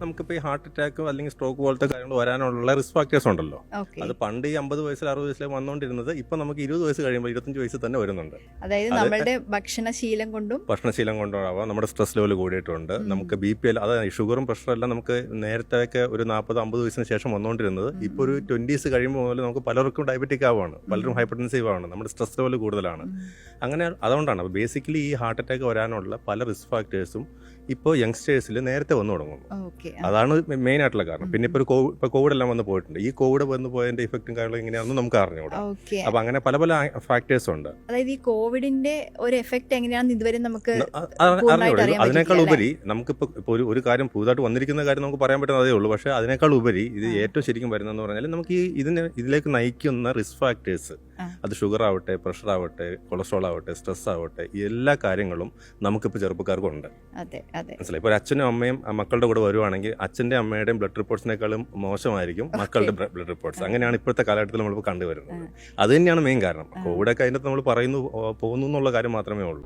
നമുക്കിപ്പോൾ ഈ heart attack അല്ലെങ്കിൽ സ്ട്രോക്ക് പോലത്തെ കാര്യങ്ങൾ വരാനുള്ള റിസ്ക് ഫാക്ടേഴ്സ് ഉണ്ടല്ലോ. അത് പണ്ട് ഈ അമ്പത് വയസ്സിൽ അറുപത് വയസ്സിൽ വന്നുകൊണ്ടിരുന്നത് ഇപ്പൊ നമുക്ക് ഇരുപത് വയസ്സ് കഴിയുമ്പോൾ ഇരുപത്തഞ്ച് വയസ്സ് തന്നെ വരുന്നുണ്ട്. അതായത് നമ്മുടെ ഭക്ഷണശീലം കൊണ്ടും ഭക്ഷണശീലം കൊണ്ടുണ്ടാവാം നമ്മുടെ സ്ട്രെസ് ലെവൽ കൂടിയിട്ടുണ്ട്. നമുക്ക് ബി പി എൽ അതായത് ഷുഗറും പ്രഷറും എല്ലാം നമുക്ക് നേരത്തെ ഒക്കെ ഒരു നാൽപ്പത് അമ്പത് വയസ്സിന് ശേഷം വന്നുകൊണ്ടിരുന്നത് ഇപ്പൊ ഒരു ട്വന്റീസ് കഴിയുമ്പോൾ മുതൽ നമുക്ക് പലർക്കും ഡയബറ്റിക് ആവുകയാണ്. പലരും ഹൈപ്പർടെൻസീവ് ആണ് നമ്മുടെ സ്ട്രെസ് ലെവൽ കൂടുതലാണ്. അങ്ങനെ അതുകൊണ്ടാണ്. അപ്പോൾ ബേസിക്കലി ഈ ഹാർട്ട് അറ്റാക്ക് വരാനുള്ള പല റിസ്ക് ഫാക്ടേഴ്സും ഇപ്പോൾ യങ്സ്റ്റേഴ്സിൽ നേരത്തെ വന്നു തുടങ്ങുന്നു ഓക്കെ അതാണ് മെയിൻ ആയിട്ടുള്ള കാരണം. പിന്നെ ഇപ്പോൾ ഒരു കോവിഡ് ഇപ്പോൾ കോവിഡ് എല്ലാം വന്ന് പോയിട്ടുണ്ട്. ഈ കോവിഡ് വന്ന് പോയതിന്റെ ഇഫക്റ്റും കാര്യങ്ങളും എങ്ങനെയാണെന്ന് നമുക്ക് അറിഞ്ഞുകൂടാ. ഓക്കെ അപ്പോൾ അങ്ങനെ പല പല ഫാക്ടേഴ്സ് ഉണ്ട്. അതായത് ഈ കോവിഡിന്റെ ഒരു എഫക്റ്റ് എങ്ങനെയാണെന്ന് ഇതുവരെ നമുക്ക് അറിഞ്ഞുകൂടാ. അതിനേക്കാൾ ഉപരി നമുക്കിപ്പോൾ ഇപ്പോൾ ഒരു ഒരു കാര്യം പുതുതായിട്ട് വന്നിരിക്കുന്ന കാര്യം നമുക്ക് പറയാൻ പറ്റുന്നതേ ഉള്ളൂ. പക്ഷേ അതിനേക്കാൾ ഉപരി ഇത് ഏറ്റവും ശരിക്കും വരുന്നതെന്ന് പറഞ്ഞാൽ നമുക്ക് ഈ ഇതിനെ ഇതിലേക്ക് നയിക്കുന്ന റിസ്ക് ഫാക്ടേഴ്സ് അത് ഷുഗർ ആവട്ടെ പ്രഷർ ആവട്ടെ കൊളസ്ട്രോൾ ആവട്ടെ സ്ട്രെസ് ആവട്ടെ എല്ലാ കാര്യങ്ങളും നമുക്കിപ്പോൾ ചെറുപ്പക്കാർക്കും ഉണ്ട് അതെ അതെ. മനസ്സിലായി? ഇപ്പോൾ അച്ഛനും അമ്മയും മക്കളുടെ കൂടെ വരുവാണെങ്കിൽ അച്ഛന്റെ അമ്മയുടെയും ബ്ലഡ് റിപ്പോർട്ട്സിനേക്കാളും മോശമായിരിക്കും മക്കളുടെ ബ്ലഡ് റിപ്പോർട്ട്സ് അങ്ങനെയാണ് ഇപ്പോഴത്തെ കാലഘട്ടത്തിൽ നമ്മളിപ്പോൾ കണ്ടുവരുന്നത്. അത് തന്നെയാണ് മെയിൻ കാരണം. കോവിഡൊക്കെ അതിന്റെ നമ്മൾ പറയുന്നു പോകുന്നു എന്നുള്ള കാര്യം മാത്രമേ ഉള്ളൂ.